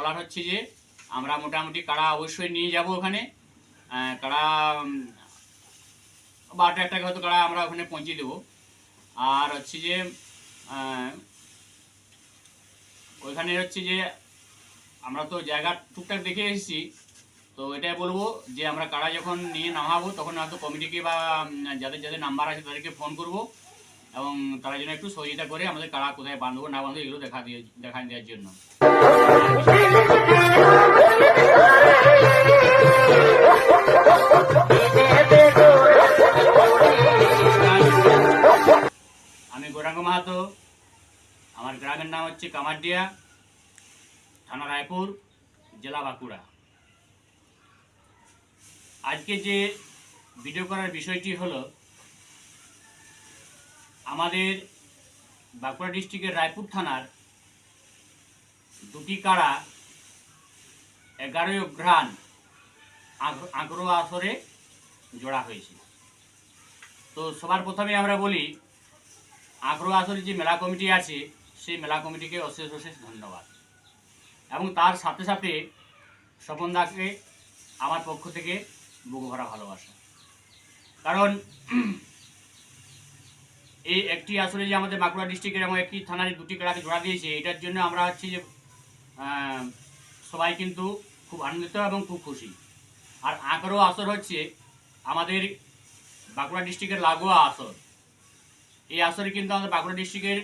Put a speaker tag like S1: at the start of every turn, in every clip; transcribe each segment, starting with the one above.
S1: বলার হচ্ছে যে, আমরা মোটামুটি কাড়া অবশ্যই নিয়ে যাব ওখানে। কাড়া বারোটা একটা হয়তো কাড়া আমরা ওখানে পৌঁছে দেবো। আর হচ্ছে যে ওইখানে হচ্ছে যে, আমরা তো জায়গা টুকটাক দেখে এসেছি। তো এটাই বলব যে, আমরা কাড়া যখন নিয়ে নামাবো, তখন হয়তো কমিটিকে বা যাদের যাদের নাম্বার আছে তাদেরকে ফোন করব। এবং তারা যেন একটু সহযোগিতা করে আমাদের কাড়া কোথায় বান্ধব না বান্ধব এগুলো দেখা দিয়ে, দেখা দেওয়ার জন্য। আমি গৌরাঙ্গ মাহাতো, আমার গ্রামের নাম হচ্ছে কামারডিয়া, থানা রায়পুর, জেলা বাঁকুড়া। আজকে যে ভিডিও করার বিষয়টি হলো আমাদের বাঁকুড়া ডিস্ট্রিক্টের রায়পুর থানার দুটি কাড়া এগারোই অঘ্রাণ আগ্র- আগ্রহ আসরে জোড়া হয়েছে। তো সবার প্রথমে আমরা বলি, আগ্রহ আসরে যে মেলা কমিটি আছে, সেই মেলা কমিটিকে অশেষ অশেষ ধন্যবাদ। এবং তার সাথে সাথে স্বপনদাকে আমার পক্ষ থেকে বুক ভরা ভালোবাসা। কারণ এই একটি আসলে যে আমাদের বাঁকুড়া ডিস্ট্রিক্টের এবং একটি থানার দুটি খেলাকে জোড়া দিয়েছে, এটার জন্য আমরা হচ্ছে যে সবাই কিন্তু খুব আনন্দিত এবং খুব খুশি। আর আগ্রহ আসর হচ্ছে আমাদের বাঁকুড়া ডিস্ট্রিক্টের লাগোয়া আসর। এই আসরে কিন্তু আমাদের বাঁকুড়া ডিস্ট্রিক্টের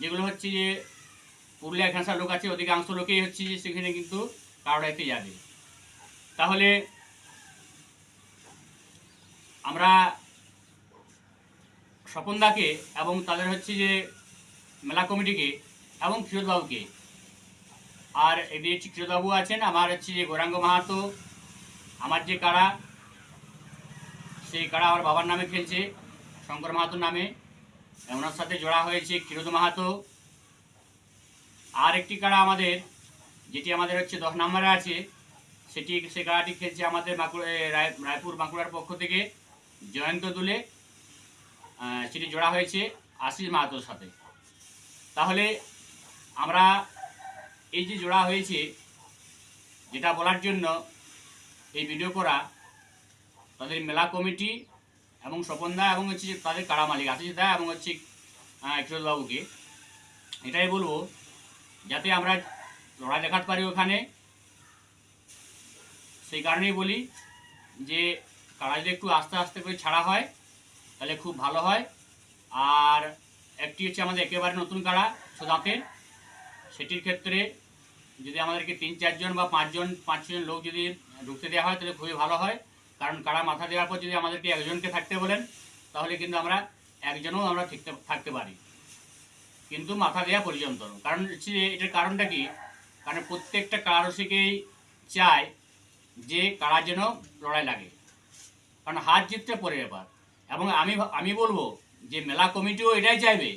S1: যেগুলো হচ্ছে যে পুরুলিয়া ঘেঁষার লোক আছে, অধিকাংশ লোকেই হচ্ছে যে সেখানে কিন্তু কারোড়াইতে যাবে। তাহলে আমরা স্বপনদাকে এবং তাদের হচ্ছে যে মেলা কমিটিকে এবং ক্ষীরোদবাবুকে আর এদিকে হচ্ছে ক্ষীরোদবাবু আছেন, আমার হচ্ছে যে গৌরাঙ্গ মাহাতো, আমার যে কারা, সেই কারা আমার বাবার নামে খেলছে, শঙ্কর মাহাতোর নামে। ওনার সাথে জোড়া হয়েছে ক্ষীরোদ মাহাতো। আর একটি কারা আমাদের, যেটি আমাদের হচ্ছে দশ নম্বরে আছে, সেটি, সে কারাটি খেলছে আমাদের বাঁকুড়া রায়- রায়পুর বাঁকুড়ার পক্ষ থেকে, জয়ন্ত দুলে। সেটি জোড়া হয়েছে আশিস মাহাতোর সাথে। তাহলে আমরা এই যে জোড়া হয়েছে, যেটা বলার জন্য এই ভিডিও করা, তাদের মেলা কমিটি এবং স্বপনদা এবং হচ্ছে তাদের কারা মালিক, আশিস দা এবং হচ্ছে বাবুকে। এটাই বলব, যাতে আমরা লড়াই দেখাতে পারি ওখানে। সেই কারণেই বলি যে কারা যদি একটু আস্তে আস্তে করে ছাড়া হয়। তাহলে খুব ভালো হয়। আর একটি হচ্ছে আমাদের একেবারে নতুন কাড়া সুদাঁতের সেটির ক্ষেত্রে যদি আমাদেরকে তিন, চারজন বা পাঁচজন পাঁচ ছজন লোক যদি ঢুকতে দেওয়া হয়, তাহলে খুবই ভালো হয়। কারণ কারা মাথা দেওয়ার পর যদি আমাদেরকে একজনকে থাকতে বলেন, তাহলে কিন্তু আমরা একজনও আমরা থাকতে থাকতে পারি। কিন্তু মাথা দেওয়া পর্যন্ত। কারণ হচ্ছে এটার কারণটা কি? কারণ প্রত্যেকটা কারসিকেই চায় যে কারা যেন লড়াই লাগে। কারণ হার জিততে পরে ব্যাপার এবং আমি আমি বলব যে মেলা কমিটিও এটাই চাইবে,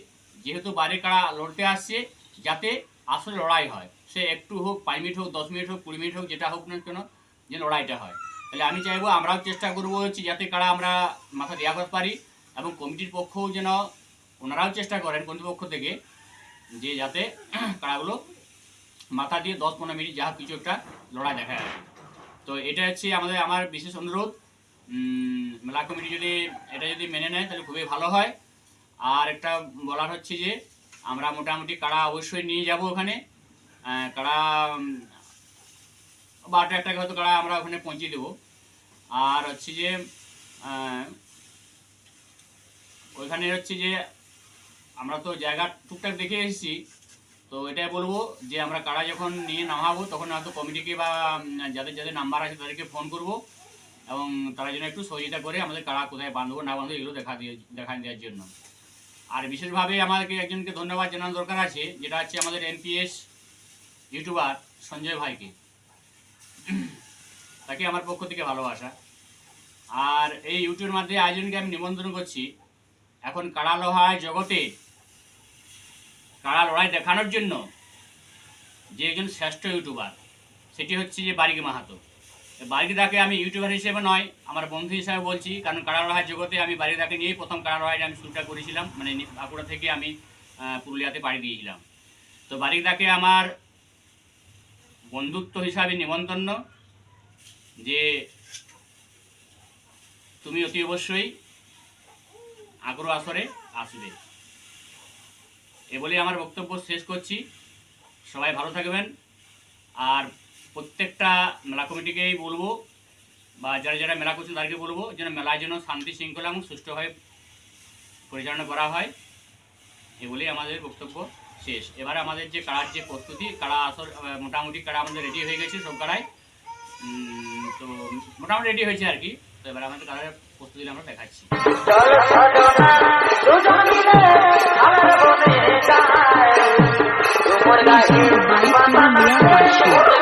S1: যেহেতু বাইরে কারা লড়তে আসছে, যাতে আসলে লড়াই হয়। সে একটু হোক, পাঁচ মিনিট হোক, দশ মিনিট হোক, কুড়ি মিনিট হোক, যেটা হোক না কেন, যে লড়াইটা হয়। তাহলে আমি চাইব, আমরাও চেষ্টা করব হচ্ছে যাতে কারা আমরা মাথা দেওয়া করতে পারি এবং কমিটির পক্ষও যেন ওনারাও চেষ্টা করেন কমিটির পক্ষ থেকে, যে যাতে কারাগুলো মাথা দিয়ে দশ পনেরো মিনিট যা কিছু একটা লড়াই দেখা যায় তো এটা হচ্ছে আমাদের, আমার বিশেষ অনুরোধ। মেলা কমিটি যদি এটা যদি মেনে নেয়, তাহলে খুবই ভালো হয়। আর একটা বলার হচ্ছে যে, আমরা মোটামুটি কাড়া অবশ্যই নিয়ে যাব ওখানে। কাড়া বারোটা একটা হয়তো কাড়া আমরা ওখানে পৌঁছে দেবো। আর হচ্ছে যে ওইখানে হচ্ছে যে, আমরা তো জায়গা টুকটাক দেখে এসেছি। তো এটাই বলব যে, আমরা কারা যখন নিয়ে নামাবো, তখন হয়তো কমিটিকে বা যাদের যাদের নাম্বার আছে তাদেরকে ফোন করব। এবং তারা যেন একটু সহযোগিতা করে আমাদের কারা কোথায় বান্ধব না বান্ধব এগুলো দেখা দিয়ে, দেখা দেওয়ার জন্য। আর বিশেষভাবে আমাদেরকে একজনকে ধন্যবাদ জানানোর দরকার আছে, যেটা হচ্ছে আমাদের এমপিএস ইউটিউবার সঞ্জয় ভাইকে। তাকে আমার পক্ষ থেকে ভালোবাসা। আর এই ইউটিউবের মাধ্যমে আয়োজনকে আমি নিমন্ত্রণ করছি। এখন কাড়া লোহায় জগতে কাড়া লড়াই দেখানোর জন্য যে একজন শ্রেষ্ঠ ইউটিউবার সেটি হচ্ছে যে বারিক মাহাতো। বারিকদাকে আমি ইউটিউবার হিসেবে নয়, আমার বন্ধু হিসেবে বলছি, কারণ লড়াই জগতে আমি বারিকদাকে নিয়েই প্রথম লড়াইটা আমি শুরুটা করেছিলাম মানে বাঁকুড়া থেকে আমি পুরুলিয়াতে বাড়ি দিয়েছিলাম। তো বারিকদাকে আমার বন্ধুত্ব হিসাবে নিমন্ত্রণ যে তুমি অতি অবশ্যই আগ্রহ আসরে আসবে। এ বলে আমার বক্তব্য শেষ করছি। সবাই ভালো থাকবেন। আর প্রত্যেকটা মেলা কমিটিকেই বলব বা যারা যারা মেলা করছেন তাদেরকে বলব যেন মেলায় যেন শান্তি শৃঙ্খলা এবং সুষ্ঠুভাবে পরিচালনা করা হয়। এগুলি আমাদের বক্তব্য শেষ। এবারে আমাদের যে কাড়ার যে প্রস্তুতি কাড়া আসর মোটামুটি কাড়া আমাদের রেডি হয়ে গেছে সব উম, তো মোটামুটি রেডি হয়েছে আর কি। তো এবারে আমাদের কাড়ার প্রস্তুতি আমরা দেখাচ্ছি।
S2: মিলে তোমার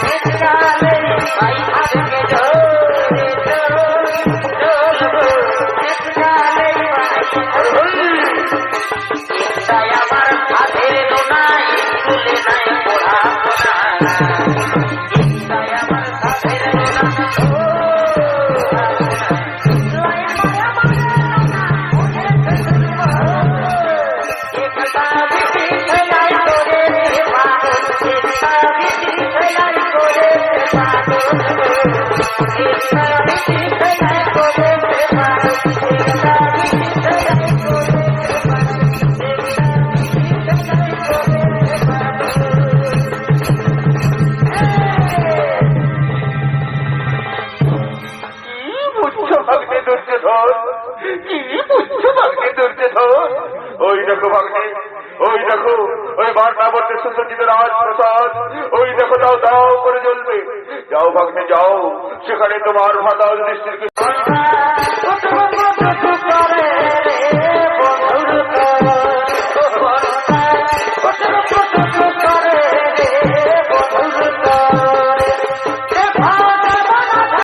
S2: শীতকালে ভাই হাতকে
S3: ধর কি ভাগ্নে ধরছে ধর ওই দেখো ভাগ্নে ওই দেখো ওই বার্তাবর্তে সুসজ্জিত রাজপ্রসাদ ওই দেখো দাও দাও করে জ্বলবে যাও ভাগ্নে যাও সেখানে তোমার ভাতা দৃষ্টির